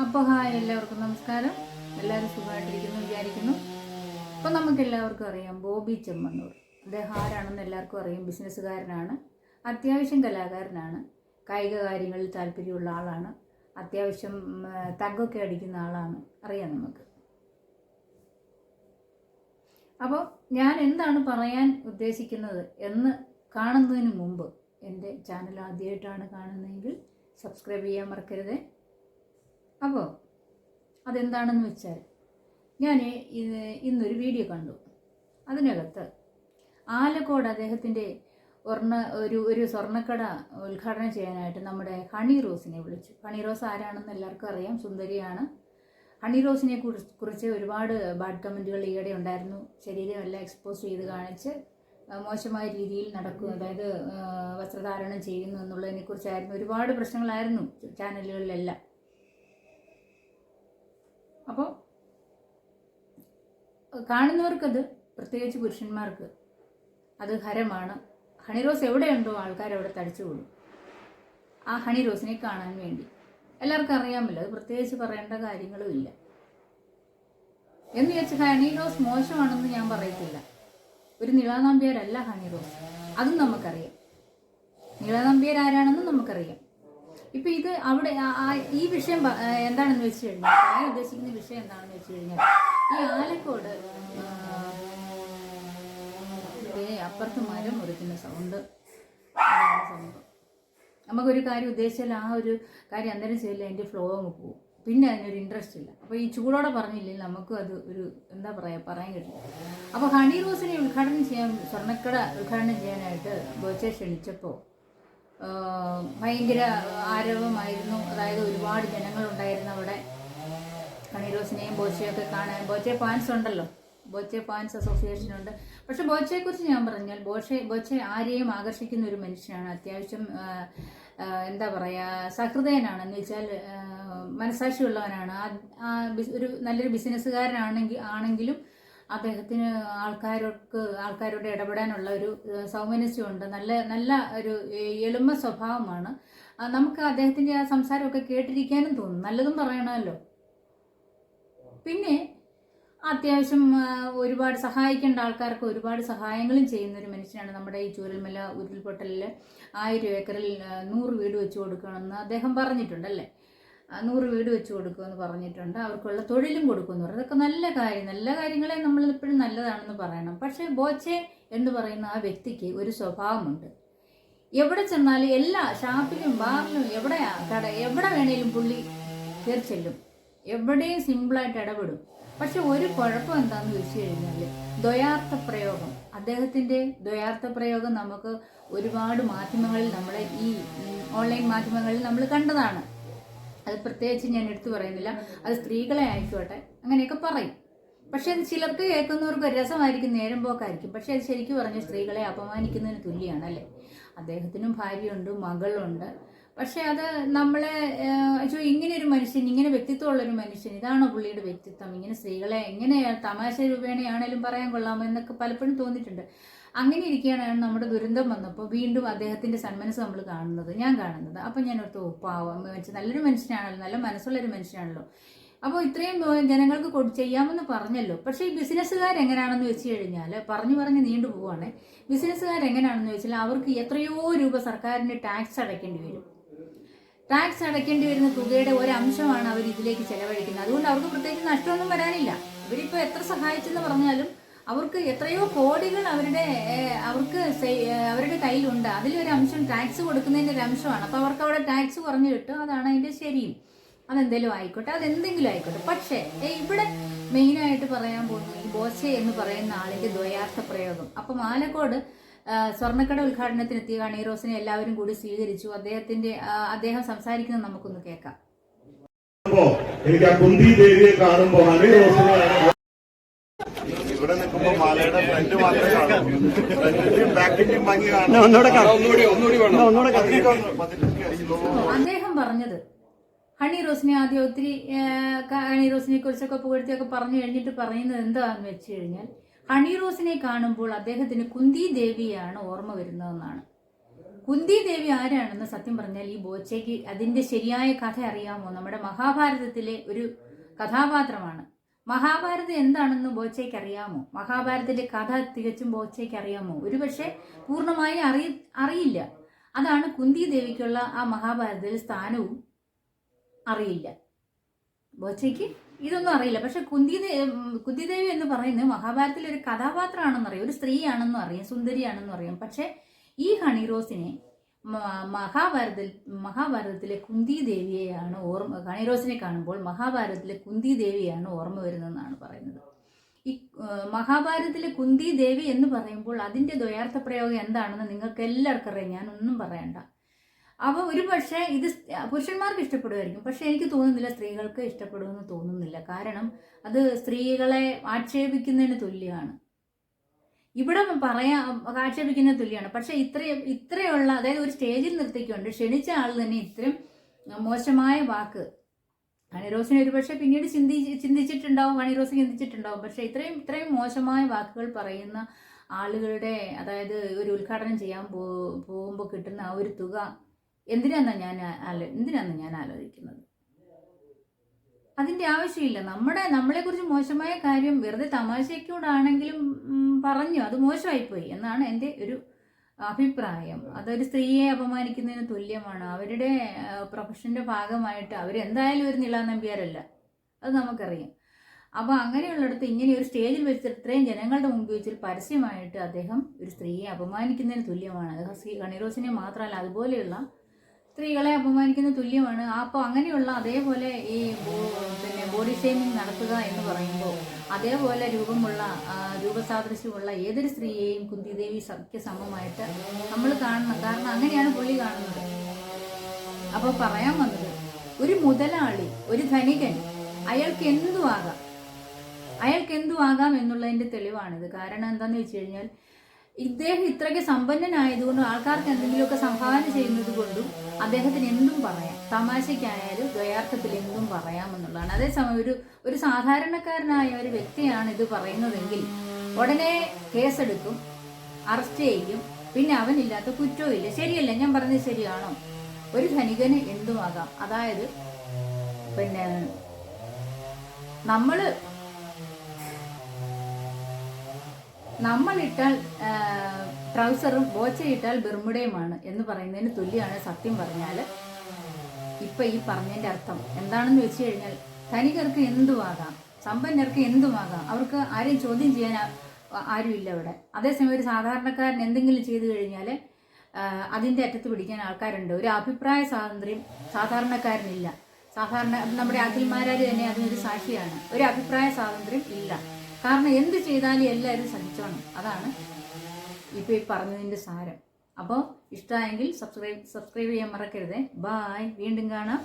അപ്പോൾ ഹായ് എല്ലാവർക്കും നമസ്കാരം. എല്ലാവരും സുഖമായിട്ടിരിക്കുന്നു വിചാരിക്കുന്നു. അപ്പോൾ നമുക്ക് എല്ലാവർക്കും അറിയാം ബോബി ചെമ്മണ്ണൂർ. അദ്ദേഹം ആരാണെന്ന് എല്ലാവർക്കും അറിയാം. ബിസിനസ്സുകാരനാണ്. അത്യാവശ്യം കലാകാരനാണ്. കായിക കാര്യങ്ങളിൽ താല്പര്യമുള്ള ആളാണ്. അത്യാവശ്യം തഗ്ഗൊക്കെ അടിക്കുന്ന ആളാണ്. അറിയാം നമുക്ക്. അപ്പോൾ ഞാൻ എന്താണ് പറയാൻ ഉദ്ദേശിക്കുന്നത് എന്ന് കാണുന്നതിന് മുമ്പ് എന്റെ ചാനൽ ആദ്യമായിട്ടാണ് കാണുന്നതെങ്കിൽ സബ്സ്ക്രൈബ് ചെയ്യാൻ മറക്കരുത്. അപ്പോൾ അതെന്താണെന്ന് വെച്ചാൽ ഞാൻ ഇന്നൊരു വീഡിയോ കണ്ടു. അതിനകത്ത് ആലക്കോട് അദ്ദേഹത്തിന്റെ സ്വർണ ഒരു ഒരു സ്വർണക്കട ഉദ്ഘാടനം ചെയ്യാനായിട്ട് നമ്മുടെ ഹണി റോസിനെ വിളിച്ചു. ഹണി റോസ് ആരാണെന്ന് എല്ലാവർക്കും അറിയാം സുന്ദരിയാണ്. ഹണി റോസിനെ കുറിച്ച് ഒരുപാട് ബാഡ് കമന്റുകൾ ഈയിടെ ഉണ്ടായിരുന്നു. ശരീരമെല്ലാം എക്സ്പോസ് ചെയ്ത് കാണിച്ച് മോശമായ രീതിയിൽ നടക്കും അതായത് വസ്ത്രധാരണം ചെയ്യുന്നു എന്നുള്ളതിനെക്കുറിച്ചായിരുന്നു. ഒരുപാട് പ്രശ്നങ്ങളായിരുന്നു ചാനലുകളിലെല്ലാം. അപ്പോൾ കാണുന്നവർക്കത് പ്രത്യേകിച്ച് പുരുഷന്മാർക്ക് അത് ഹരമാണ്. ഹണി റോസ് എവിടെയുണ്ടോ ആൾക്കാർ അവിടെ തടിച്ചു കൂടും. ആ ഹണി റോസിനെ കാണാൻ വേണ്ടി. എല്ലാവർക്കും അറിയാമല്ലോ അത് പ്രത്യേകിച്ച് പറയേണ്ട കാര്യങ്ങളും ഇല്ല. എന്ന് വെച്ച് ഹണി റോസ് മോശമാണെന്ന് ഞാൻ പറയത്തില്ല. ഒരു നിളാനമ്പ്യാരല്ല ഹണി റോസ്. അതും നമുക്കറിയാം. നിളാനമ്പ്യാർ ആരാണെന്നും നമുക്കറിയാം. ഇപ്പൊ ഇത് അവിടെ ഈ വിഷയം എന്താണെന്ന് വെച്ച് കഴിഞ്ഞാൽ ഞാൻ ഉദ്ദേശിക്കുന്ന വിഷയം എന്താണെന്ന് വെച്ച് കഴിഞ്ഞാൽ ഈ ആലക്കോട് അപ്പുറത്ത് മരം മുറിക്കുന്ന സൗണ്ട്. സംഭവം നമുക്കൊരു കാര്യം ഉദ്ദേശിച്ചാൽ ആ ഒരു കാര്യം അന്നേരം ചെയ്യില്ല അതിന്റെ ഫ്ലോ അങ്ങ് പോകും പിന്നെ അതിനൊരു ഇൻട്രസ്റ്റ് ഇല്ല. അപ്പോൾ ഈ ചൂടോടെ പറഞ്ഞില്ലെങ്കിൽ നമുക്ക് അത് ഒരു എന്താ പറയാ പറയാൻ കിട്ടില്ല അപ്പോൾ ഹണി റോസിനെ ഉദ്ഘാടനം ചെയ്യാൻ സ്വർണക്കട ഉദ്ഘാടനം ചെയ്യാനായിട്ട് ബോച്ചെ ക്ഷണിച്ചപ്പോൾ ആഹ് ഭയങ്കര ആരവമായിരുന്നു. അതായത് ഒരുപാട് ജനങ്ങളുണ്ടായിരുന്നു അവിടെ. കണിരോസിനെയും ബോച്ചയൊക്കെ കാണാൻ. ബോച്ചെ ഫാൻസ് ഉണ്ടല്ലോ. ബോച്ചെ ഫാൻസ് അസോസിയേഷൻ ഉണ്ട്. പക്ഷെ ബോച്ചയെക്കുറിച്ച് ഞാൻ പറഞ്ഞാൽ ബോച്ചെ ബോച്ചെ ആരെയും ആകർഷിക്കുന്ന ഒരു മനുഷ്യനാണ്. അത്യാവശ്യം എന്താ പറയുക സഹൃദയനാണ്. എന്ന് വെച്ചാൽ മനസാക്ഷിയുള്ളവനാണ് ഒരു നല്ലൊരു ബിസിനസ്സുകാരനാണെങ്കിൽ ആണെങ്കിലും അദ്ദേഹത്തിന് ആൾക്കാർക്ക് ആൾക്കാരോട് ഇടപെടാനുള്ള ഒരു സൗമനസ്യമുണ്ട്. നല്ല നല്ല ഒരു എളുമ സ്വഭാവമാണ്. നമുക്ക് അദ്ദേഹത്തിന്റെ ആ സംസാരമൊക്കെ കേട്ടിരിക്കാനും തോന്നും. നല്ലതും പറയണമല്ലോ. പിന്നെ അത്യാവശ്യം ഒരുപാട് സഹായിക്കേണ്ട ആൾക്കാർക്ക് ഒരുപാട് സഹായങ്ങളും ചെയ്യുന്ന ഒരു മനുഷ്യനാണ് നമ്മുടെ ഈ ചൂരൽമല ഉരുൾപൊട്ടലിൽ ആയിരം ഏക്കറിൽ നൂറ് വീട് വെച്ച് കൊടുക്കണമെന്ന് അദ്ദേഹം പറഞ്ഞിട്ടുണ്ടല്ലേ? നൂറ് വീട് വെച്ച് കൊടുക്കുമെന്ന് പറഞ്ഞിട്ടുണ്ട്. അവർക്കുള്ള തൊഴിലും കൊടുക്കുമെന്ന് പറഞ്ഞു. അതൊക്കെ നല്ല കാര്യം. നല്ല കാര്യങ്ങളെ നമ്മൾ എപ്പോഴും നല്ലതാണെന്ന് പറയണം. പക്ഷേ ബോച്ചെ എന്ന് പറയുന്ന ആ വ്യക്തിക്ക് ഒരു സ്വഭാവമുണ്ട്. എവിടെ ചെന്നാലും എല്ലാ ഷാപ്പിലും ബാറിലും എവിടെ കട എവിടെ വേണേലും പുള്ളി കയറി ചെല്ലും. എവിടെയും സിമ്പിളായിട്ട് ഇടപെടും. പക്ഷെ ഒരു കുഴപ്പം എന്താണെന്ന് ചോദിച്ചു കഴിഞ്ഞാൽ ദ്വയാർത്ഥ പ്രയോഗം. അദ്ദേഹത്തിന്റെ ദ്വയാർത്ഥ പ്രയോഗം നമുക്ക് ഒരുപാട് മാധ്യമങ്ങളിൽ നമ്മളെ ഈ ഓൺലൈൻ മാധ്യമങ്ങളിൽ നമ്മൾ കണ്ടതാണ്. അത് പ്രത്യേകിച്ച് ഞാൻ എടുത്തു പറയുന്നില്ല. അത് സ്ത്രീകളെ ആയിക്കോട്ടെ അങ്ങനെയൊക്കെ പറയും. പക്ഷെ അത് ചിലർക്ക് കേൾക്കുന്നവർക്ക് രസമായിരിക്കും നേരം പോക്കായിരിക്കും. പക്ഷെ അത് ശരിക്കും പറഞ്ഞ സ്ത്രീകളെ അപമാനിക്കുന്നതിന് തുല്യമാണ് അല്ലേ? അദ്ദേഹത്തിനും ഭാര്യയുണ്ട് മകളുണ്ട്. പക്ഷെ അത് നമ്മളെ ഏഹ്, ഇങ്ങനെ ഒരു മനുഷ്യൻ ഇങ്ങനെ വ്യക്തിത്വമുള്ള ഒരു മനുഷ്യൻ ഇതാണോ പുള്ളിയുടെ വ്യക്തിത്വം? ഇങ്ങനെ സ്ത്രീകളെ എങ്ങനെ തമാശ രൂപേണയാണേലും പറയാൻ കൊള്ളാമോ എന്നൊക്കെ പലപ്പോഴും തോന്നിയിട്ടുണ്ട്. അങ്ങനെ ഇരിക്കുകയാണ് നമ്മുടെ ദുരന്തം വന്നപ്പോൾ വീണ്ടും അദ്ദേഹത്തിന്റെ സന്മനസ് നമ്മൾ കാണുന്നത് ഞാൻ കാണുന്നത്. അപ്പം ഞാൻ ഓർത്തു "ഓ, പാവം മനുഷ്യൻ നല്ലൊരു മനുഷ്യനാണല്ലോ നല്ല മനസ്സുള്ളൊരു മനുഷ്യനാണല്ലോ. അപ്പോൾ ഇത്രയും ജനങ്ങൾക്ക് ചെയ്യാമെന്ന് പറഞ്ഞല്ലോ. പക്ഷേ ഈ ബിസിനസ്സുകാർ എങ്ങനെയാണെന്ന് വെച്ച് കഴിഞ്ഞാൽ പറഞ്ഞു പറഞ്ഞ് നീണ്ടു പോവാണ് ബിസിനസ്സുകാർ എങ്ങനെയാണെന്ന് വെച്ചാൽ അവർക്ക് എത്രയോ രൂപ സർക്കാരിന് ടാക്സ് അടയ്ക്കേണ്ടി വരും. ടാക്സ് അടയ്ക്കേണ്ടി വരുന്ന തുകയുടെ ഒരു അംശമാണ് അവർ ഇതിലേക്ക് ചെലവഴിക്കുന്നത്. അതുകൊണ്ട് അവർക്ക് പ്രത്യേകിച്ച് നഷ്ടമൊന്നും വരാനില്ല. ഇവരിപ്പോൾ എത്ര സഹായിച്ചെന്ന് പറഞ്ഞാലും അവർക്ക് എത്രയോ കോടികൾ അവരുടെ അവർക്ക് അവരുടെ കയ്യിലുണ്ട്. അതിലൊരു അംശം ടാക്സ് കൊടുക്കുന്നതിന്റെ ഒരു അംശമാണ് അപ്പോൾ അവർക്ക് അവിടെ ടാക്സ് കുറഞ്ഞു കിട്ടും. അതാണ് അതിന്റെ ശരിയും. അതെന്തെങ്കിലും ആയിക്കോട്ടെ. അതെന്തെങ്കിലും ആയിക്കോട്ടെ. പക്ഷേ ഇവിടെ മെയിനായിട്ട് പറയാൻ പോകുന്നത് ഈ ബോസെ എന്ന് പറയുന്ന ആളിന്റെ ദ്വയാർത്ഥ പ്രയോഗം. അപ്പം ആലക്കോട് സ്വർണക്കട ഉദ്ഘാടനത്തിനെത്തിയ ഹണി റോസിനെ എല്ലാവരും കൂടി സ്വീകരിച്ചു. അദ്ദേഹത്തിന്റെ അദ്ദേഹം സംസാരിക്കുന്നത് നമുക്കൊന്ന് കേൾക്കാം. എനിക്ക് ആ കുന്തി ദേവിയെ കാണുമ്പോ ഹണി റോസിനെയാണ് ഇവിടെ നിൽക്കുമ്പോ മാലയുടെ ഫ്രണ്ട് മാത്രമേ കാണൂ. ബാക്കിന്റെയും ഭംഗി കാണാം. ഒന്നുകൂടെ ഒന്നുകൂടെ. അദ്ദേഹം പറഞ്ഞത് ഹണി റോസിനെ ആദ്യം ഒത്തിരി ഹണി റോസിനെ കുറിച്ചൊക്കെ പുകഴ്ത്തിയൊക്കെ പറഞ്ഞു കഴിഞ്ഞിട്ട് പറയുന്നത് എന്താണെന്ന് വെച്ച് കഴിഞ്ഞാൽ ഹണി റോസിനെ കാണുമ്പോൾ അദ്ദേഹത്തിന് കുന്തി ദേവിയാണ് ഓർമ്മ വരുന്നതെന്നാണ്. കുന്തി ദേവി ആരാണെന്ന് സത്യം പറഞ്ഞാൽ ഈ ബോച്ചയ്ക്ക് അതിന്റെ ശരിയായ കഥ അറിയാമോ? നമ്മുടെ മഹാഭാരതത്തിലെ ഒരു കഥാപാത്രമാണ്. മഹാഭാരതം എന്താണെന്ന് ബോച്ചയ്ക്ക് അറിയാമോ? മഹാഭാരതത്തിലെ കഥ തികച്ചും ബോച്ചയ്ക്ക് അറിയാമോ? ഒരുപക്ഷെ പൂർണമായി അറി അറിയില്ല. അതാണ് കുന്തി ദേവിക്കുള്ള ആ മഹാഭാരതത്തിൽ സ്ഥാനവും അറിയില്ല. ബോച്ചയ്ക്ക് ഇതൊന്നും അറിയില്ല. പക്ഷെ കുന്തി കുന്തിദേവി എന്ന് പറയുന്നത് മഹാഭാരതത്തിലെ ഒരു കഥാപാത്രമാണെന്ന് അറിയാം ഒരു സ്ത്രീയാണെന്നും അറിയാം. സുന്ദരിയാണെന്നും അറിയാം. പക്ഷെ ഈ ഹണി റോസിനെ മഹാഭാരതത്തിലെ കുന്തി ദേവിയെയാണ് ഓർമ്മ ഹണിറോസിനെ കാണുമ്പോൾ മഹാഭാരതത്തിലെ കുന്തി ദേവിയാണ് ഓർമ്മ വരുന്നതെന്നാണ് പറയുന്നത്. ഈ മഹാഭാരതത്തിലെ കുന്തി ദേവി എന്ന് പറയുമ്പോൾ അതിന്റെ ദ്വയാർത്ഥ പ്രയോഗം എന്താണെന്ന് നിങ്ങൾക്ക് എല്ലാവർക്കും അറിയാം. ഞാനൊന്നും പറയണ്ട. അപ്പോൾ ഒരു പക്ഷേ ഇത് പുരുഷന്മാർക്ക് ഇഷ്ടപ്പെടുമായിരിക്കും. പക്ഷെ എനിക്ക് തോന്നുന്നില്ല സ്ത്രീകൾക്ക് ഇഷ്ടപ്പെടുമെന്ന് തോന്നുന്നില്ല. കാരണം അത് സ്ത്രീകളെ ആക്ഷേപിക്കുന്നതിന് തുല്യമാണ്. ഇവിടെ പറയാ ആക്ഷേപിക്കുന്ന തുല്യമാണ്. പക്ഷെ ഇത്രയും ഇത്രയുള്ള അതായത് ഒരു സ്റ്റേജിൽ നിർത്തിക്കൊണ്ട് ക്ഷണിച്ച ആൾ തന്നെ ഇത്രയും മോശമായ വാക്ക്. ഹണിറോസിനെ ഒരു പക്ഷെ പിന്നീട് ചിന്തി ചിന്തിച്ചിട്ടുണ്ടാവും ഹണിറോസ് ചിന്തിച്ചിട്ടുണ്ടാവും. പക്ഷെ ഇത്രയും ഇത്രയും മോശമായ വാക്കുകൾ പറയുന്ന ആളുകളുടെ അതായത് ഒരു ഉദ്ഘാടനം ചെയ്യാൻ പോകുമ്പോൾ കിട്ടുന്ന ആ ഒരു തുക എന്തിനാന്നാ ഞാൻ ആലോ എന്തിനാന്ന് ഞാൻ ആലോചിക്കുന്നത്? അതിന്റെ ആവശ്യമില്ല. നമ്മുടെ നമ്മളെക്കുറിച്ച് മോശമായ കാര്യം വെറുതെ തമാശയ്ക്കൂടാണെങ്കിലും പറഞ്ഞു. അത് മോശമായിപ്പോയി എന്നാണ് എന്റെ ഒരു അഭിപ്രായം. അതൊരു സ്ത്രീയെ അപമാനിക്കുന്നതിന് തുല്യമാണ്. അവരുടെ പ്രൊഫഷന്റെ ഭാഗമായിട്ട് അവരെന്തായാലും ഒരു നില നമ്പ്യാരല്ല. അത് നമുക്കറിയാം. അപ്പോൾ അങ്ങനെയുള്ളിടത്ത് ഇങ്ങനെ ഒരു സ്റ്റേജിൽ വെച്ച് ഇത്രയും ജനങ്ങളുടെ മുമ്പിൽ വെച്ചൊരു പരസ്യമായിട്ട് അദ്ദേഹം ഒരു സ്ത്രീയെ അപമാനിക്കുന്നതിന് തുല്യമാണ്. അദ്ദേഹം ശ്രീ കണിറോസിനെ മാത്രമല്ല അതുപോലെയുള്ള സ്ത്രീകളെ അപമാനിക്കുന്ന തുല്യമാണ്. അപ്പോൾ അങ്ങനെയുള്ള അതേപോലെ ഈ പിന്നെ ബോഡി ഷേമിംഗ് നടത്തുക എന്ന് പറയുമ്പോൾ അതേപോലെ രൂപമുള്ള രൂപസാദൃശ്യമുള്ള ഏതൊരു സ്ത്രീയെയും കുന്തിദേവി സഖ്യ സമമായിട്ട് നമ്മൾ കാണണം. കാരണം അങ്ങനെയാണ് പുള്ളി കാണുന്നത്. അപ്പോൾ പറയാൻ വന്നത് ഒരു മുതലാളി ഒരു ധനികൻ അയാൾക്ക് എന്തു ആകാം അയാൾക്ക് എന്തു ആകാം എന്നുള്ളതിന്റെ തെളിവാണിത്. കാരണം എന്താന്ന് വെച്ച് കഴിഞ്ഞാൽ ഇദ്ദേഹം ഇത്രയ്ക്ക് സമ്പന്നനായതുകൊണ്ടും ആൾക്കാർക്ക് എന്തെങ്കിലുമൊക്കെ സംഭാവന ചെയ്യുന്നത് കൊണ്ടും അദ്ദേഹത്തിന് എന്തും പറയാം. തമാശയ്ക്കായാലും ദ്വയാർത്ഥത്തിൽ എന്തും പറയാമെന്നുള്ളതാണ്. അതേസമയം ഒരു ഒരു സാധാരണക്കാരനായ ഒരു വ്യക്തിയാണ് ഇത് പറയുന്നതെങ്കിൽ ഉടനെ കേസെടുക്കും അറസ്റ്റ് ചെയ്യും പിന്നെ അവനില്ലാത്ത കുറ്റവും ഇല്ല. ശരിയല്ല? ഞാൻ പറഞ്ഞത് ശരിയാണോ? ഒരു ധനികന് എന്തുമാകാം അതായത് പിന്നെ നമ്മൾ നമ്മളിട്ടാൽ ട്രൗസറും ബോച്ചയിട്ടാൽ ബെർമുടയുമാണ് എന്ന് പറയുന്നതിന് തുല്യമാണ് സത്യം പറഞ്ഞാൽ ഇപ്പം ഈ പറഞ്ഞതിന്റെ അർത്ഥം എന്താണെന്ന് വെച്ച് കഴിഞ്ഞാൽ ധനികർക്ക് എന്തുമാകാം സമ്പന്നർക്ക് എന്തുമാകാം അവർക്ക് ആരെയും ചോദ്യം ചെയ്യാൻ ആരുമില്ല അവിടെ. അതേസമയം ഒരു സാധാരണക്കാരൻ എന്തെങ്കിലും ചെയ്തു കഴിഞ്ഞാൽ അതിന്റെ അറ്റത്ത് പിടിക്കാൻ ആൾക്കാരുണ്ട്. ഒരു അഭിപ്രായ സ്വാതന്ത്ര്യം സാധാരണക്കാരനില്ല. സാധാരണ നമ്മുടെ അഖിൽമാരാർ തന്നെ അതിനൊരു സാക്ഷിയാണ്. ഒരു അഭിപ്രായ സ്വാതന്ത്ര്യം ഇല്ല. കാരണം എന്ത് ചെയ്താലും എല്ലാവരും സഹിച്ചോണം. അതാണ് ഇപ്പൊ ഈ പറഞ്ഞതിന്റെ സാരം. അപ്പോൾ ഇഷ്ടമായെങ്കിൽ സബ്സ്ക്രൈബ് സബ്സ്ക്രൈബ് ചെയ്യാൻ മറക്കരുതേ. ബായ് വീണ്ടും കാണാം.